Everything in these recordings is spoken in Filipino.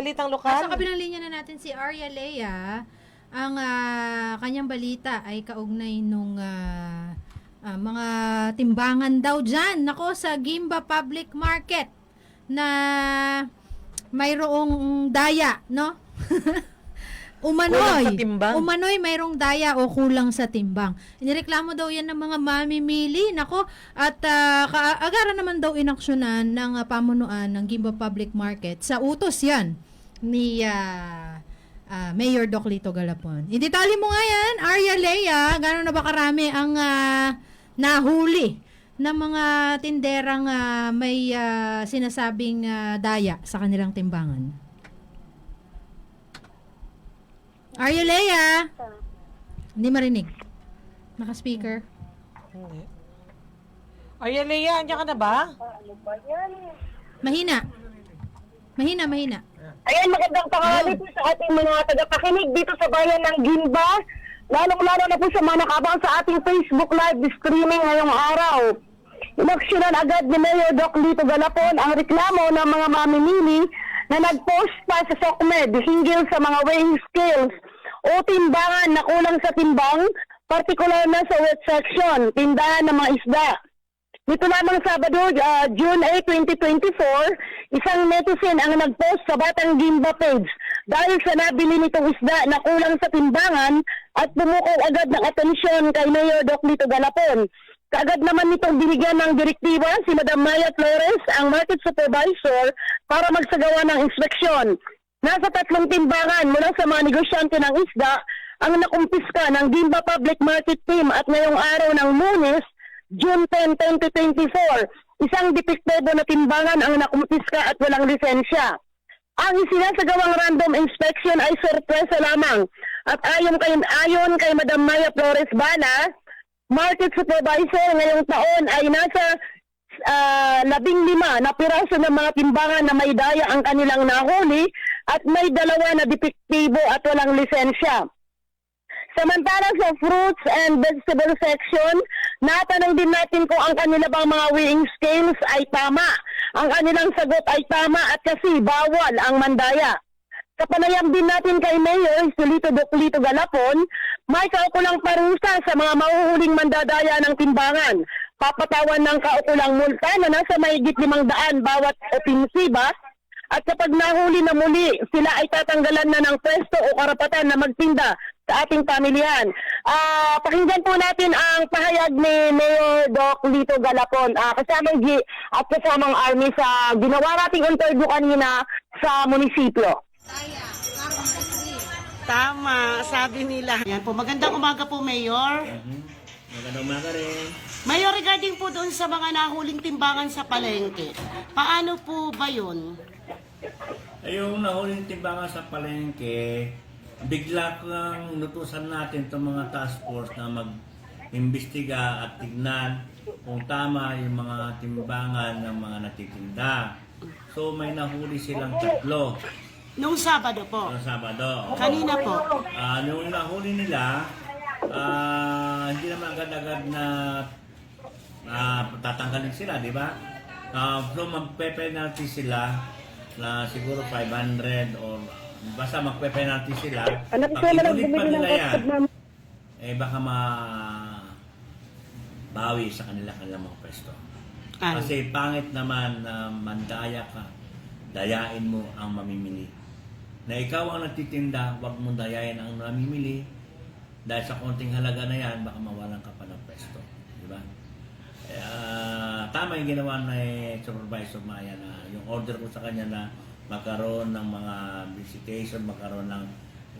Balitang Sa lokal. kabilang linya na natin si Arya Lea. Ang ah, kanyang balita ay kaugnay nung ah, ah, mga timbangan daw dyan. Nako, sa Gimba Public Market na mayroong daya, no? Umanoy. Kulang sa timbang. Umanoy mayroong daya o kulang sa timbang. Inireklamo daw yan ng mga mamimili. Nako, at ah, kaagaran naman daw inaksyonan ng ah, pamunuan ng Gimba Public Market sa utos yan ni ah, ah, Mayor Doc Lito Galapon. Idetali mo nga yan, Arya Lea, gano'n na ba karami ang ah, nahuli ng mga tinderang ah, may ah, sinasabing ah, daya sa kanilang timbangan? Arya Lea! Hindi marinig. Naka-speaker. Hindi. Ay, Lea, andyan ka na ba? Mahina. Mahina, mahina. Ayan, magandang tanghali po sa ating mga tagapakinig dito sa bayan ng Gimba. Lalong-lalo na po sa mga nakabang sa ating Facebook live streaming ngayong araw. Inaksyonan agad ni Mayor Doc Lito Galapon ang reklamo ng mga mamimili na nag-post pa sa SOCMED hinggil sa mga weighing scales o timbangan na kulang sa timbang, partikular na sa wet section, tindahan ng mga isda. Nito lamang Sabado, ah, June 8, 2024, isang netizen ang nag-post sa Batang Gimba page dahil sa nabili nitong isda na kulang sa timbangan at bumukaw agad ng atensyon kay Mayor Doc Lito Galapon. Kaagad naman nitong binigyan ng direktiba si Madam Maya Flores, ang market supervisor, para magsagawa ng inspeksyon. Nasa tatlong timbangan mula sa mga negosyante ng isda ang nakumpiska ng Gimba Public Market Team at ngayong araw ng lunes, June 10, 2024, isang depektibo na timbangan ang nakumpiska at walang lisensya. Ang isinasagawang random inspection ay sorpresa lamang. At ayon kay, ayon kay Madam Maya Flores Bala, market supervisor ngayong taon ay nasa ah, labing lima na piraso ng mga timbangan na may daya ang kanilang nahuli at may dalawa na depektibo at walang lisensya. Samantalang sa fruits and vegetable section, natanong din natin kung ang kanila bang mga weighing scales ay tama. Ang kanilang sagot ay tama at kasi bawal ang mandaya. Sa panayam din natin kay Mayor Solito Doclito Galapon, may kaukulang parusa sa mga mahuhuling mandadaya ng timbangan. Papatawan ng kaukulang multa na nasa mahigit limang daan bawat opensiba at kapag nahuli na muli, sila ay tatanggalan na ng pwesto o karapatan na magtinda sa ating pamilyan. Ah, pakinggan po natin ang pahayag ni Mayor Doc Lito Galapon, ah, kasamang G at kasamang Army sa ginawa nating interview kanina sa munisipyo. Tama, sabi nila. Yan po, magandang umaga po, Mayor. Magandang umaga rin. Mayor, regarding po doon sa mga nahuling timbangan sa palengke, paano po ba yun? Ay, yung nahuling timbangan sa palengke, bigla kang nutusan natin itong mga task force na mag-imbestiga at tignan kung tama yung mga timbangan ng mga natitinda. So may nahuli silang tatlo Nung Sabado po. sa Sabado. Kanina po. Ah, nung nahuli nila, ah, hindi naman agad-agad na ah, tatanggalin sila, di ba? Ah, so magpe-penalty sila na siguro 500 or basta magpe-penalty sila. Anak Pag ko na lang inulit pa bumili ng nila yan, na eh baka ma bawi sa kanila kanilang mga pwesto. Ay. Kasi pangit naman na mandaya ka, dayain mo ang mamimili. Na ikaw ang nagtitinda, wag mo dayain ang mamimili. Dahil sa konting halaga na yan, baka mawalan ka pa ng pwesto. Di ba? Kaya, tama yung ginawa ni Supervisor Maya na yung order ko sa kanya na magkaroon ng mga visitation, magkaroon ng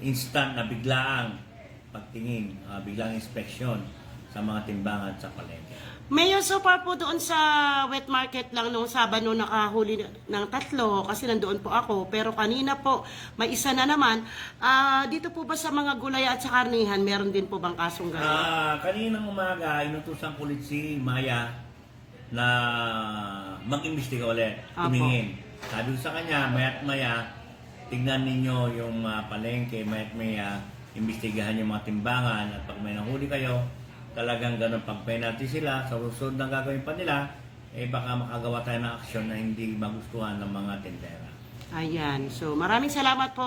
instant na biglaang pagtingin, ah, biglang inspection sa mga timbangan sa palengke. Mayor, so far po doon sa wet market lang nung Sabado nakahuli ng tatlo kasi nandoon po ako. Pero kanina po, may isa na naman. Ah, dito po ba sa mga gulay at sa karnihan, meron din po bang kasong gano'n? Ah, kaninang umaga, inutusan ko ulit si Maya na mag-imbestiga ulit, Apo. Sabi sa kanya, maya't maya, tignan ninyo yung ah, palengke, maya't maya, imbestigahan yung mga timbangan at pag may nahuli kayo, talagang ganun pag penalty sila, sa susunod na gagawin pa nila, eh baka makagawa tayo ng aksyon na hindi magustuhan ng mga tindera. Ayan. So, maraming salamat po,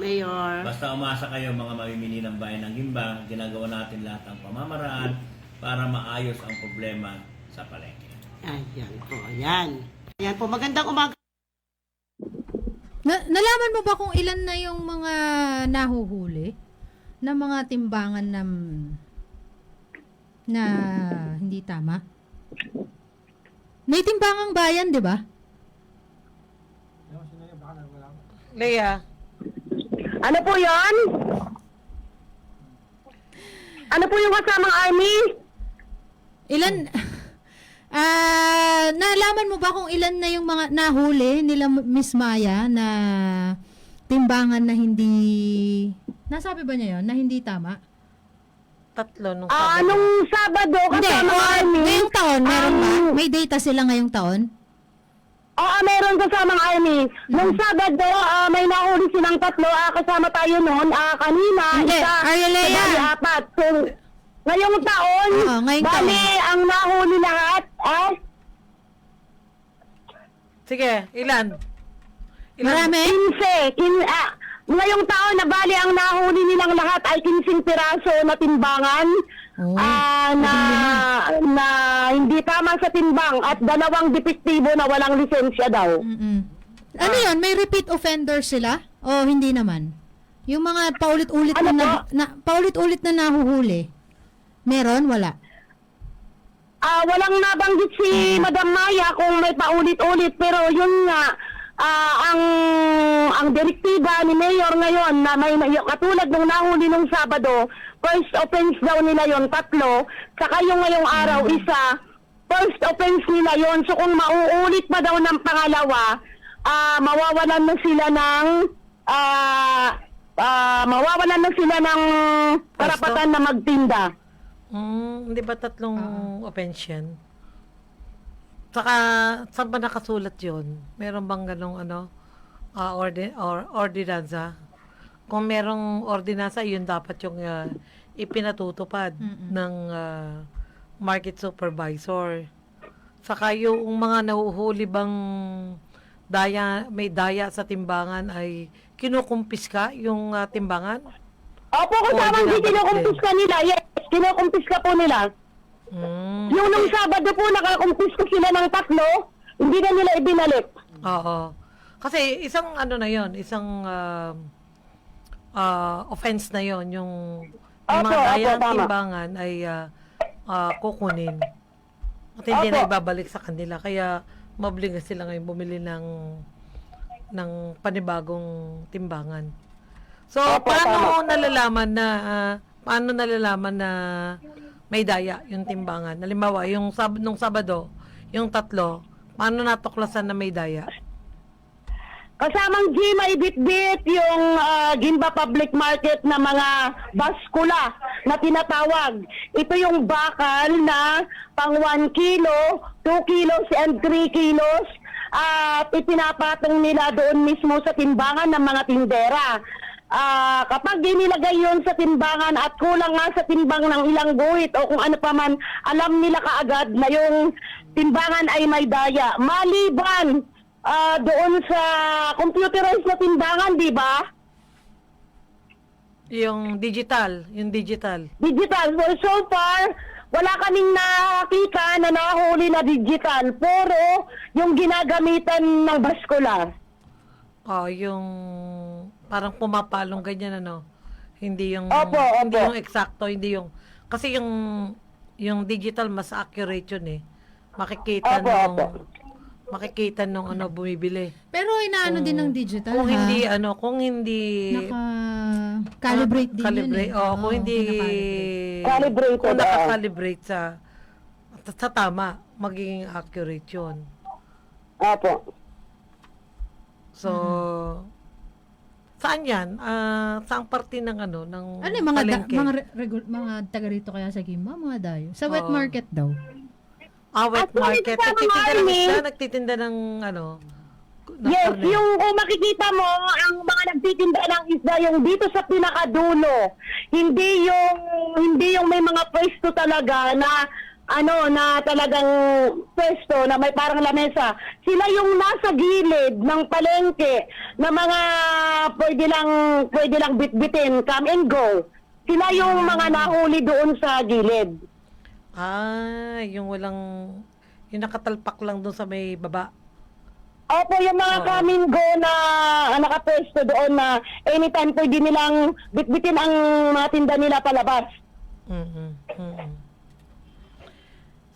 Mayor. Basta umasa kayo mga mamimili ng bayan ng Gimba, ginagawa natin lahat ng pamamaraan para maayos ang problema sa palengke. Ayan po, ayan. Ayan po, magandang umaga. Na- nalaman mo ba kung ilan na yung mga nahuhuli na mga timbangan na na hindi tama? May timbangang bayan, 'di ba? Leia. Ano po yon? Ano po yung kasamang army? Ilan Ah, nalaman mo ba kung ilan na yung mga nahuli nila Miss Maya na timbangan na hindi Nasabi ba niya 'yon na hindi tama? Tatlo nung Ah, Sabado. nung Sabado, Hindi, kasamang or army. ngayong taon meron ba? ang- May data sila ngayong taon? Oo, meron kasamang army. Nung Sabado, ah, may nahuli silang tatlo. Ah, kasama tayo noon. Ah, kanina, Hindi, isa, Arielea. bali, apat. So, ngayong taon, Oo, ngayong bali, taon. ang nahuli lahat, ah, Sige, ilan? Ilan? Marami? 15. Kin, ah, ngayong taon na bali ang nahuli nilang lahat ay 15 piraso na timbangan. Oh, ah, na, na hindi tama sa timbang at dalawang depektibo na walang lisensya daw. Mm-mm. Ano yun? May repeat offender sila? O hindi naman? Yung mga paulit-ulit Ano na, na, na paulit-ulit na nahuhuli. Meron? Wala. Ah, walang nabanggit si Madam Maya kung may paulit-ulit pero yun nga ah, ang ang direktiba ni Mayor ngayon na may, may katulad ng nahuli nung Sabado, first offense daw nila yon tatlo, saka yung ngayong araw isa, first offense nila yon So kung mauulit pa daw ng pangalawa, ah mawawalan na sila ng ah ah, mawawalan na sila ng karapatan na magtinda. Mm, hindi ba tatlong offense yan? Saka, saan ba nakasulat yun? Meron bang ganong ano, ah, ordi- or, ordinansa? Kung merong ordinansa, yun dapat yung ah, ipinatutupad ng ah, market supervisor. Saka yung mga nahuhuli bang daya, may daya sa timbangan ay kinukumpis ka yung ah, timbangan? Opo, kasama Oo, hindi binabalik kinukumpis ka nila. Yes, kinukumpis ka po nila. Mm, Yung nung Sabado po, nakakumpis ko sila ng tatlo, hindi na nila ibinalik. Oo. Kasi isang ano na yon isang um, ah, offense na yon yung, yung mga ng tama. timbangan ay ah, ah, kukunin. At hindi na Opo. ibabalik sa kanila. Kaya mabliga sila ngayon bumili ng ng panibagong timbangan. So, Opo, paano nalalaman na ah, paano nalalaman na may daya yung timbangan? Halimbawa, yung sab nung Sabado, yung tatlo, paano natuklasan na may daya? Kasamang G, may bit-bit yung ah, Gimba Public Market na mga baskula na tinatawag. Ito yung bakal na pang 1 kilo, 2 kilos, and 3 kilos. At ipinapatong nila doon mismo sa timbangan ng mga tindera. Ah, kapag inilagay yon sa timbangan at kulang nga sa timbang ng ilang guhit o kung ano pa man, alam nila kaagad na yung timbangan ay may daya. Maliban ah, doon sa computerized na timbangan, di ba? Yung digital, yung digital. Digital. Well, so far, wala kaming nakita na nahuli na digital. Puro yung ginagamitan ng baskula. Oh, yung parang pumapalong ganyan ano. Hindi yung Opo, hindi opo. yung eksakto, hindi yung kasi yung yung digital mas accurate yun eh. Makikita Opo, nung opo. makikita nung ano bumibili. Pero inaano din ng digital Kung ha? hindi ano, kung hindi Naka calibrate din calibrate, yun eh. oh, kung Oo, hindi kinakalibrate. Calibrated, kung oo. naka-calibrate sa sa tama, magiging accurate yun. Opo. So, saan yan? Ah, saang parte ng ano? Ng Ano yung mga da, mga re- regu- mga taga rito kaya sa Gimba, mga dayo. Sa wet Oo. market daw. Ah, wet Actually, market. kasama Nagtitinda ng isda, nagtitinda ng ano? ng Yes, karne. yung kung makikita mo, ang mga nagtitinda ng isda yung dito sa pinakadulo. Hindi yung hindi yung may mga pwesto talaga na ano na talagang pwesto na may parang lamesa. Sila yung nasa gilid ng palengke na mga pwede lang pwede lang bitbitin, come and go. Sila yung mga nahuli doon sa gilid. Ah, yung walang, yung nakatalpak lang doon sa may baba. Opo, yung mga Oo. come and go na ah, nakapwesto doon na anytime pwede nilang bitbitin ang mga tinda nila palabas. mm mm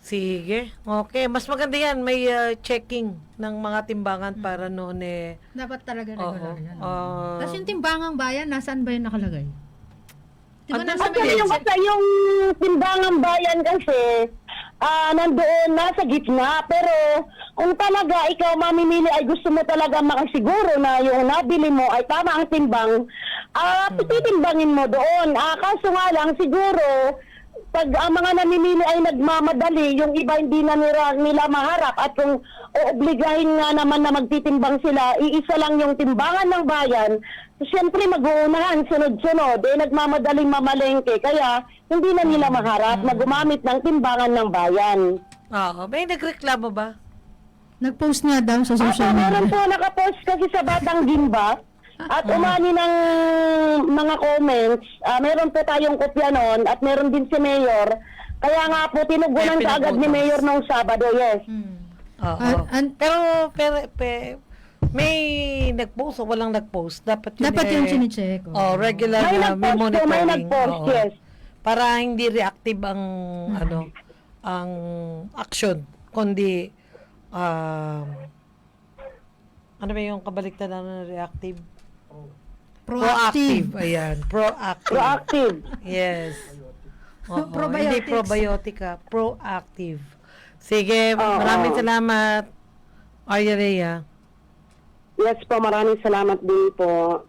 Sige. Okay. Mas maganda yan. May uh, checking ng mga timbangan para noon eh. Dapat talaga regular yan. Ah, Tapos yung timbangang bayan, nasaan ba yun nakalagay? Di ba Andun nasa yung, kasi yung timbangang bayan kasi, ah nandoon, nasa gitna. Pero, kung talaga ikaw mamimili ay gusto mo talaga makasiguro na yung nabili mo ay tama ang timbang, ah titimbangin mo doon. Ah, kaso nga lang, siguro, pag ang mga namimili ay nagmamadali, yung iba hindi na nila, nila maharap at kung oobligahin nga naman na magtitimbang sila, iisa lang yung timbangan ng bayan, siyempre mag-uunahan, sunod-sunod, eh nagmamadaling mamalengke, kaya hindi na nila maharap na gumamit ng timbangan ng bayan. Oo. May nagreklamo ba? Nag-post nga daw sa Apo, social meron media. po nakapost kasi sa Batang Gimba at umani ng mga comments. Ah, meron po tayong kopya noon at meron din si Mayor. Kaya nga po tinugunan Kaya ka agad ni. Mayor nung Sabado, yes. Hmm. Oo. Ah, an- pero, pero, pe- may nag-post o walang nag-post. Dapat yun Dapat eh, yung chinecheck. Oh, regular May na may nag-post po, may monitoring. nag-post, Oo. yes. Para hindi reactive ang ano ang action kundi um, ano ba yung kabaliktad ng reactive? Proactive. Ayan, proactive. Proactive. Yes. Oo, Probiotics. Hindi probiotic ha, proactive. Sige, Oo. maraming salamat. Arya Rhea. Yes po, maraming salamat din po.